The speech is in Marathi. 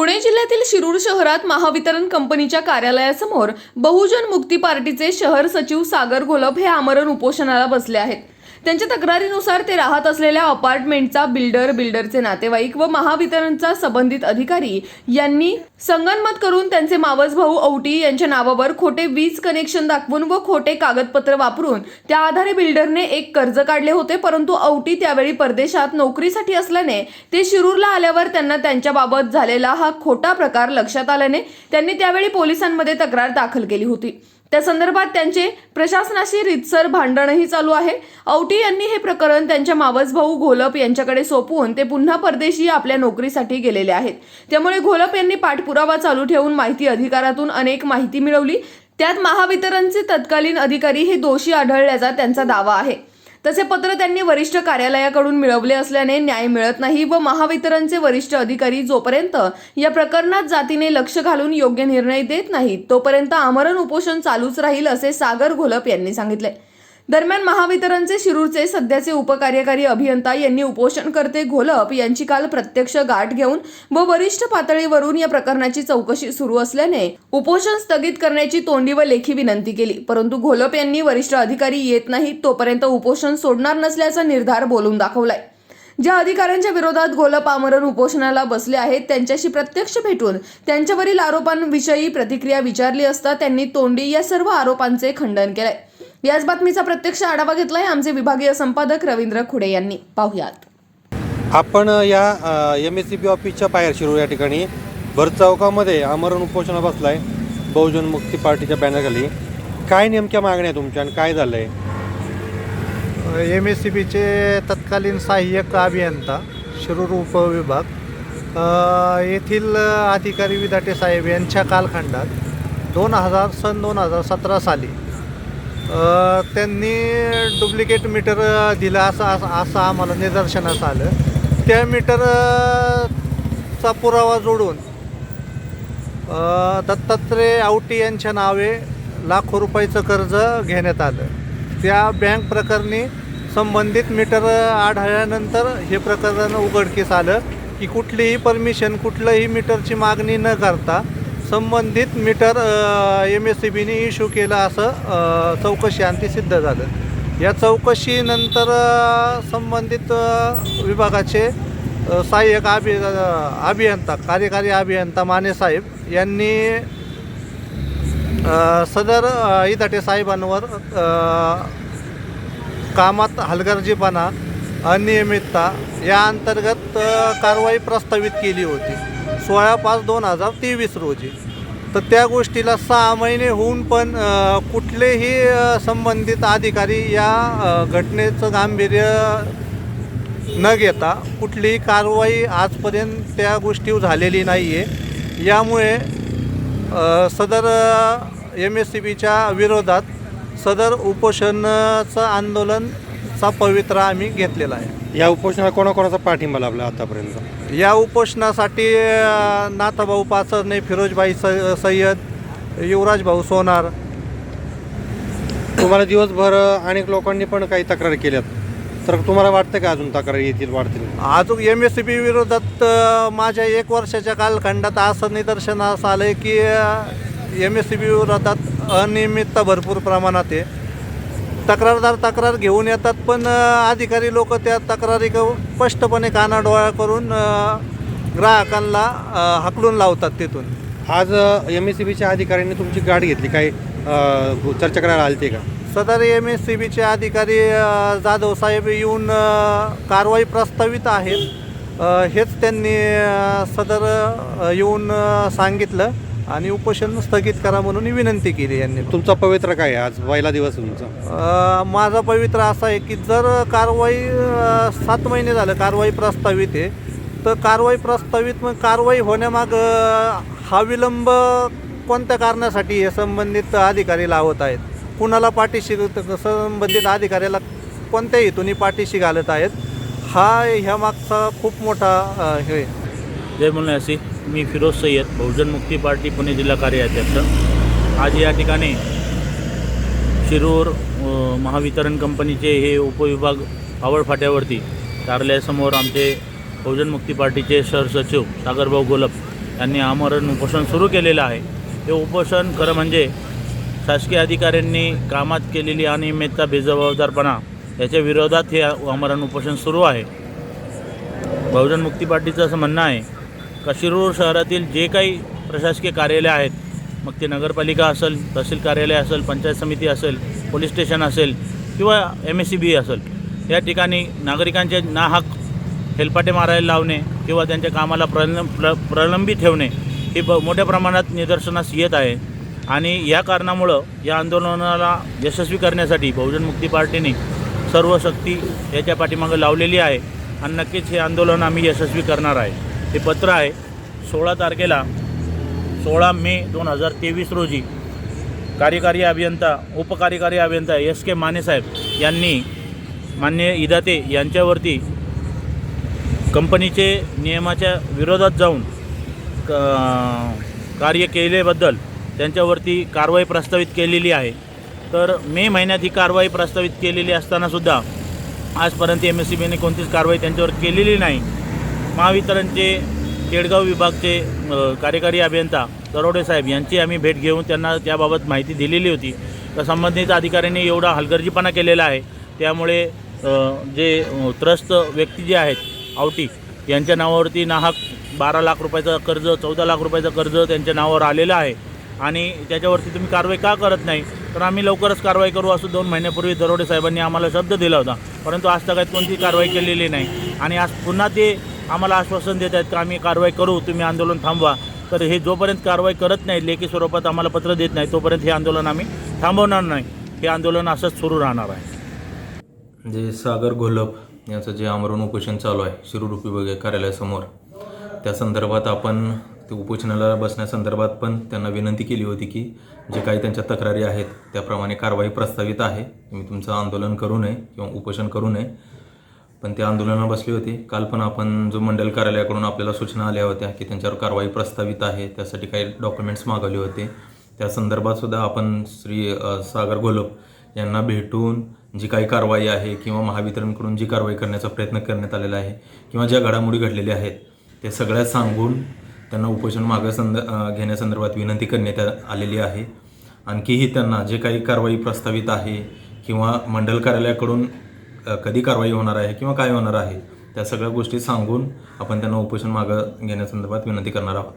पुणे जिल्ह्यातील शिरूर शहरात महावितरण कंपनीच्या कार्यालयासमोर बहुजन मुक्ती पार्टीचे शहर सचिव सागर घोलप हे आमरण उपोषणाला बसले आहेत. त्यांच्या तक्रारीनुसार ते राहत असलेल्या अपार्टमेंटचा बिल्डर बिल्डरचे नातेवाईक व महावितरणचा संबंधित अधिकारी यांनी संगनमत करून त्यांचे मावस भाऊ औटी यांच्या नावावर खोटे वीज कनेक्शन दाखवून व खोटे कागदपत्र वापरून त्या आधारे बिल्डरने एक कर्ज काढले होते परंतु औटी त्यावेळी परदेशात नोकरीसाठी असल्याने ते शिरूरला आल्यावर त्यांना त्यांच्याबाबत झालेला हा खोटा प्रकार लक्षात आल्याने त्यांनी त्यावेळी पोलिसांमध्ये तक्रार दाखल केली होती. त्या संदर्भात त्यांचे प्रशासनाशी रितसर भांडणही चालू आहे. औटी यांनी हे प्रकरण त्यांच्या मावस भाऊ घोलप यांच्याकडे सोपवून ते पुन्हा परदेशी आपल्या नोकरीसाठी गेलेले आहेत. त्यामुळे घोलप यांनी पाठपुरावा चालू ठेवून माहिती अधिकारातून अनेक माहिती मिळवली. त्यात महावितरणचे तत्कालीन अधिकारी हे दोषी आढळल्याचा त्यांचा दावा आहे. तसे पत्र त्यांनी वरिष्ठ कार्यालयाकडून मिळवले असल्याने न्याय मिळत नाही व महावितरणचे वरिष्ठ अधिकारी जोपर्यंत या प्रकरणात जातीने लक्ष घालून योग्य निर्णय देत नाहीत तोपर्यंत आमरण उपोषण चालूच राहील असे सागर घोलप यांनी सांगितले. दरम्यान महावितरणचे शिरूरचे सध्याचे उपकार्यकारी अभियंता यांनी उपोषणकर्ते घोलप यांची काल प्रत्यक्ष गाठ घेऊन व वरिष्ठ पातळीवरून या प्रकरणाची चौकशी सुरू असल्याने उपोषण स्थगित करण्याची तोंडी व लेखी विनंती केली. परंतु घोलप यांनी वरिष्ठ अधिकारी येत नाहीत तोपर्यंत उपोषण सोडणार नसल्याचा निर्धार बोलून दाखवलाय. ज्या अधिकाऱ्यांच्या विरोधात गोलप आमरण उपोषणाला बसले आहेत त्यांच्याशी प्रत्यक्ष भेटून त्यांच्यावरील आरोपांविषयी प्रतिक्रिया विचारली असता त्यांनी तोंडी या सर्व आरोपांचे खंडन केलंय. याच बातमीचा प्रत्यक्ष आढावा घेतलाय आमचे विभागीय संपादक रवींद्र खुडे यांनी. पाहुयात. आपण या एम एस सी बी ऑफिसच्या बाहेर शिरू या ठिकाणी भर चौकामध्ये आमरण उपोषण बसलाय बहुजन मुक्ती पार्टीच्या बॅनरखाली काय नेमक्या मागण्या तुमच्या आणि काय झालं आहे एम एस सी बीचे तत्कालीन सहाय्यक अभियंता शिरूर उपविभाग येथील अधिकारी विधाटे साहेब यांच्या कालखंडात दोन हजार सन दोन हजार सतरा साली त्यांनी डुप्लिकेट मीटर दिलं असं असं असं आम्हाला निदर्शनास आलं. त्या मीटरचा पुरावा जोडून दत्तात्रय आवटी यांच्या नावे लाखो रुपयाचं कर्ज घेण्यात आलं. त्या बँक प्रकरणी संबंधित मीटर आढळल्यानंतर हे प्रकरण उघडकीस आलं की कुठलीही परमिशन कुठलंही मीटरची मागणी न करता संबंधित मीटर एम एस सी बीने इश्यू केलं असं चौकशी अंती सिद्ध झालं. या चौकशीनंतर संबंधित विभागाचे सहाय्यक अभि अभियंता कार्यकारी अभियंता माने साहेब यांनी सदर इदाटे साहेबांवर कामात हलगर्जीपणा अनियमितता या अंतर्गत कारवाई प्रस्तावित केली होती. सोळा पाच दोन हजार तेवीस रोजी. तर त्या गोष्टीला सहा महिने होऊन पण कुठलेही संबंधित अधिकारी या घटनेचं गांभीर्य न घेता कुठलीही कारवाई आजपर्यंत त्या गोष्टीवर झालेली नाही आहे यामुळे सदर एम एस सी बीच्या विरोधात सदर उपोषणाचं आंदोलनचा पवित्रा आम्ही घेतलेला आहे. या उपोषणाला कोणाकोणाचा पाठिंबा लाभला आतापर्यंत? या उपोषणासाठी अ, नाथाभाऊ पाचरणे फिरोजभाई स सय्यद युवराज भाऊ सोनार. तुम्हाला दिवसभर अनेक लोकांनी पण काही तक्रारी केल्यात. तर तुम्हाला वाटतं का अजून तक्रारी येतील वाढतील? अजून एम एस सी बी विरोधात अ, माझ्या एक वर्षाच्या कालखंडात असं निदर्शनास आलं आहे की एम एस सी बी विरोधात अनियमितता भरपूर प्रमाणात आहे. तक्रारदार तक्रार घेऊन येतात पण अधिकारी लोक त्या तक्रारी स्पष्टपणे कानाडोळा करून ग्राहकांना हाकलून लावतात तिथून. आज एम एस सी बीच्या अधिकाऱ्यांनी तुमची गाठ घेतली. काय चर्चा करायला आलते का? सदर एम एस सी बीचे अधिकारी जाधव साहेब येऊन कारवाई प्रस्तावित आहेत. हेच त्यांनी सदर येऊन सांगितलं. आणि उपोषण स्थगित करा म्हणून विनंती केली यांनी. तुमचा पवित्र काय आहे आज? पहिला दिवस आहे तुमचा. अ, माझा पवित्र असा आहे की जर कारवाई अ, सात महिने झालं कारवाई प्रस्तावित आहे तर कारवाई प्रस्तावित मग कारवाई होण्यामागं हा विलंब कोणत्या कारणासाठी हे संबंधित अधिकारी लावत आहेत? कुणाला पाठीशी संबंधित अधिकाऱ्याला कोणत्या हेतूने पाठीशी घालत आहेत? हा ह्या मागचा खूप मोठा अ, हे आहे. जय मुलासी मी फिरोज सय्यद बहुजन मुक्ती पार्टी पुणे जिल्हा कार्याध्यक्ष. आज या ठिकाणी शिरूर महावितरण कंपनीचे हे उपविभाग आवड फाट्यावरती कार्यालयासमोर आमचे बहुजन मुक्ती पार्टीचे सरसचिव सचिव सागरभाऊ गोलप यांनी आमरण उपोषण सुरू केलेलं आहे. हे उपोषण खरं म्हणजे शासकीय अधिकाऱ्यांनी कामात केलेली अनियमितता बेजबाबदारपणा याच्या विरोधात हे आमरण उपोषण सुरू आहे. बहुजन मुक्ती पार्टीचं असं म्हणणं आहे का शिरूर शहरातील जे काही प्रशासकीय कार्यालय आहेत मग ते नगरपालिका असेल तहसील कार्यालय असेल पंचायत समिती असेल पोलीस स्टेशन असेल किंवा एम एस सी बी असेल या ठिकाणी नागरिकांचे नाहक हेलपाटे मारायला लावणे किंवा त्यांच्या कामाला प्रलंब प्र प्रलंबित ठेवणे हे ब मोठ्या प्रमाणात निदर्शनास येत आहे. आणि या कारणामुळं या आंदोलनाला यशस्वी करण्यासाठी बहुजन मुक्ती पार्टीने सर्व शक्ती याच्या पाठीमागं लावलेली आहे. आणि नक्कीच हे आंदोलन आम्ही यशस्वी करणार आहे. हे पत्र आहे सोळा तारखेला सोळा मे दोन हजार तेवीस रोजी कार्यकारी अभियंता उपकार्यकारी अभियंता एस के मानेसाहेब यांनी मान्य इदाते यांच्यावरती कंपनीचे नियमाच्या विरोधात जाऊन क- कार्य केल्याबद्दल त्यांच्यावरती कारवाई प्रस्तावित केलेली आहे. तर मे महिन्यात ही कारवाई प्रस्तावित केलेली असतानासुद्धा आजपर्यंत एम एस सी बीने कोणतीच कारवाई त्यांच्यावर केलेली नाही. महावितरणचे केडगाव विभागचे कार्यकारी अभियंता दरोडे साहेब यांची आम्ही भेट घेऊन त्यांना त्याबाबत माहिती दिलेली होती. तर संबंधित अधिकाऱ्यांनी एवढा हलगर्जीपणा केलेला आहे. त्यामुळे जे त्रस्त व्यक्ती जे आहेत आवटी यांच्या नावावरती नाहक बारा लाख रुपयाचं कर्ज चौदा लाख रुपयाचं कर्ज त्यांच्या नावावर आलेलं आहे. आणि त्याच्यावरती तुम्ही कारवाई का करत नाही? तर आम्ही लवकरच कारवाई करू असं दोन महिन्यापूर्वी दरोडे साहेबांनी आम्हाला शब्द दिला होता. परंतु आज तगायत कोणती कारवाई केलेली नाही. आणि आज पुन्हा ते आम्हाला आश्वासन देत आहेत का आम्ही कारवाई करू तुम्ही आंदोलन थांबवा. तर हे जोपर्यंत कारवाई करत नाही लेखी स्वरूपात आम्हाला पत्र देत नाही तोपर्यंत हे आंदोलन आम्ही थांबवणार नाही. हे आंदोलन असंच सुरू राहणार आहे. जे सागर घोलप यांचं जे आमरण उपोषण चालू आहे शिरूर विभागीय कार्यालयासमोर त्या संदर्भात आपण ते उपोषणाला बसण्यासंदर्भात पण त्यांना विनंती केली होती की जे काही त्यांच्या तक्रारी आहेत त्याप्रमाणे कारवाई प्रस्तावित आहे. तुम्ही तुमचं आंदोलन करू नये किंवा उपोषण करू नये. पण ते आंदोलनाला बसले होते. काल पण आपण जो मंडल कार्यालयाकडून आपल्याला सूचना आल्या होत्या की त्यांच्यावर कारवाई प्रस्तावित आहे. त्यासाठी काही डॉक्युमेंट्स मागवले होते. त्या संदर्भात सुद्धा आपण श्री सागर गोलप यांना भेटून जी काही कारवाई आहे किंवा महावितरणकडून जी कारवाई करण्याचा प्रयत्न करण्यात आलेला आहे किंवा ज्या घडामोडी घडलेल्या आहेत ते सगळ्या सांगून त्यांना उपोषण मागं संद घेण्यासंदर्भात विनंती करण्यात आलेली आहे. आणखीही त्यांना जे काही कारवाई प्रस्तावित आहे किंवा मंडल कार्यालयाकडून कधी कारवाई होणार आहे किंवा काय होणार आहे त्या सगळ्या गोष्टी सांगून आपण त्यांना उपोषण मागं घेण्यासंदर्भात विनंती करणार आहोत.